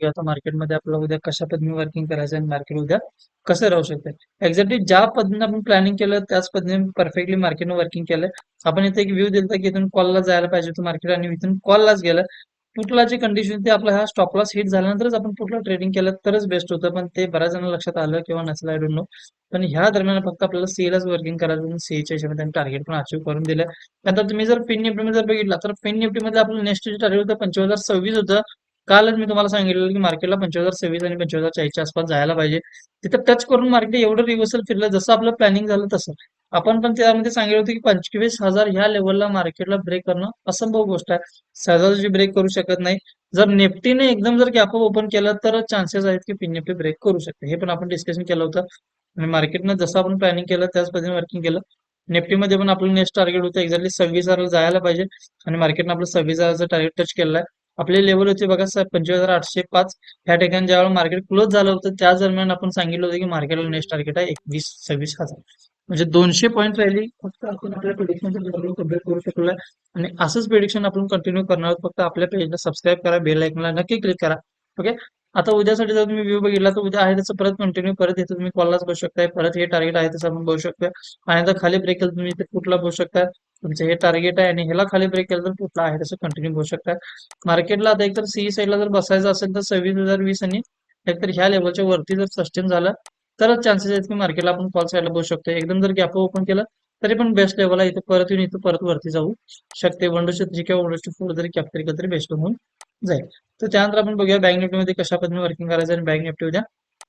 की आता मार्केटमध्ये आपल्याला उद्या कशा पद्धतीने वर्किंग करायचं आणि मार्केट उद्या कसं राहू शकतं. एक्झॅक्टली ज्या पद्धतीने आपण प्लॅनिंग केलं त्याच पद्धतीने परफेक्टली मार्केटनं वर्किंग केलं. आपण इथे एक व्ह्यू दिलता की इथून कॉलला जायला पाहिजे होतं मार्केट आणि इथून कॉललाच गेलं. पुटला जे कंडिशन ते आपला हा स्टॉप लॉस हिट झाल्यानंतरच आपण पुटला ट्रेडिंग केलं तरच बेस्ट होतं पण ते बऱ्याच जणांना लक्षात आलं किंवा नसलं आय डोंट नो पण ह्या दरम्यान फक्त आपल्याला सीएलाच वर्किंग करायचं सीएच्या हिशोबाने त्यांनी टार्गेट पण अचीव्ह करून दिलं. नंतर तुम्ही जर पिन निफ्टीमध्ये जर बघितला तर पिन निफ्टीमध्ये आपलं नेक्स्ट टार्गेट होतं पंचवीस हजार सव्वीस होतं. कालच मी तुम्हाला सांगितलं की मार्केटला पंचवीस सव्वीस आणि पंचवीस चाळीसच्या आसपास जायला पाहिजे. तिथं टच करून मार्केट एवढं रिव्हर्सल फिरलं जसं आपलं प्लॅनिंग झालं तसं. आपण पण त्यामध्ये सांगितलं होतं की पंचवीस हजार ह्या लेवलला मार्केटला ब्रेक करणं असंभव गोष्ट आहे. सहजासहजी ब्रेक करू शकत नाही. जर निफ्टीने एकदम जर गॅप ओपन केलं तर चान्सेस आहेत की पिन निफ्टी ब्रेक करू शकते. हे पण आपण डिस्कशन केलं होतं. आणि मार्केटनं जसं आपण प्लॅनिंग केलं त्याच पद्धतीने वर्किंग केलं. निफ्टीमध्ये पण आपलं नेक्स्ट टार्गेट होतं एक्झॅक्टली सव्वीस हजारला जायला पाहिजे. आणि मार्केटनं आपलं सव्वीस हजारचं टार्गेट टच केलं आहे. आपले लेवल होते बघा पंचवीस हजार आठशे पाच. ह्या ठिकाणी ज्यावेळेला मार्केट क्लोज झालं होतं त्या दरम्यान आपण सांगितलं होतं की मार्केटला नेक्स्ट टार्गेट आहे एकवीस सव्वीस हजार. म्हणजे दोनशे पॉईंट राहिली फक्त आपण आपल्या प्रिडिक्शनचं कंप्लीट करू शकलो आणि असंच प्रिडिक्शन आपण कंटिन्यू करणार आहोत. फक्त आपल्या पेजला सबस्क्राईब करा बेल आयकनला नक्की क्लिक करा. ओके आता उद्यासाठी जर तुम्ही व्ह्यू बघितला तर उद्या आहे तसं परत कंटिन्यू परत येतो तुम्ही कॉललाच बघू शकताय. परत हे टार्गेट आहे तसं आपण बघू शकतो आणि आता खाली ब्रेक केलं तुम्ही इथे कुठला बघू शकता तुमचं हे टार्गेट आहे आणि ह्याला खाली ब्रेक केलं तर कुठला आहे? तसं कंटिन्यू होऊ शकतात मार्केटला आता एकतर सी साईडला जर बसायचं असेल तर सव्वीस हजार वीस आणि एकतर ह्या लेवलच्या वरती जर सस्टेन झालं तरच चान्सेस आहेत की मार्केटला आपण कॉल साईडला बसू शकतो. एकदम जर गॅप ओपन केलं तरी पण बेस्ट लेवल आहे. इथे परत येऊन इथं परत वरती जाऊ शकते. वनडोची थ्री किंवा वनडोची फोर जरी कॅप्चर केलं तरी बेस्ट होऊन जाईल. तर त्यानंतर आपण बघूया बँक निफ्टीमध्ये कशा पद्धतीने वर्किंग करायचं आणि बँक निफ्टी उद्या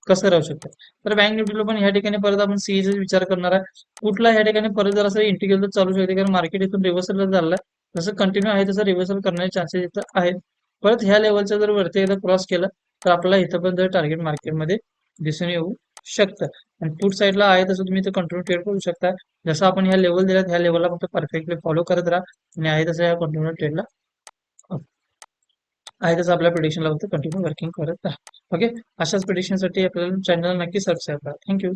कसं राहू शकतं? तर बँक निफ्टीला पण या ठिकाणी परत आपण सीईचा विचार करणार आहे कुठला ह्या ठिकाणी परत जर असं इंटिग्रेल तर चालू शकते कारण मार्केट इथून रिव्हर्सलला झालं आहे जसं कंटिन्यू आहे तसं रिव्हर्सल करण्याचे चान्सेस इथं आहेत. परत ह्या लेवलचा जर वरती एकदा क्रॉस केलं तर आपल्याला इथं पण जर टार्गेट मार्केटमध्ये दिसून येऊ शकतं. आणि पुट साईडला आहे तसं तुम्ही इथं कंटिन्यू ट्रेड करू शकता. जसं आपण ह्या लेवल दिल्यात ह्या लेवलला फक्त परफेक्टली फॉलो करत राहा. आणि आहे तसं या कंटिन्यू ट्रेडला आहे तसं आपल्या पिटिशनला फक्त कंटिन्यू वर्किंग करत राहा. ओके अशाच पिटिशनसाठी आपल्याला चॅनल नक्की सबस्क्राईब करा. थँक्यू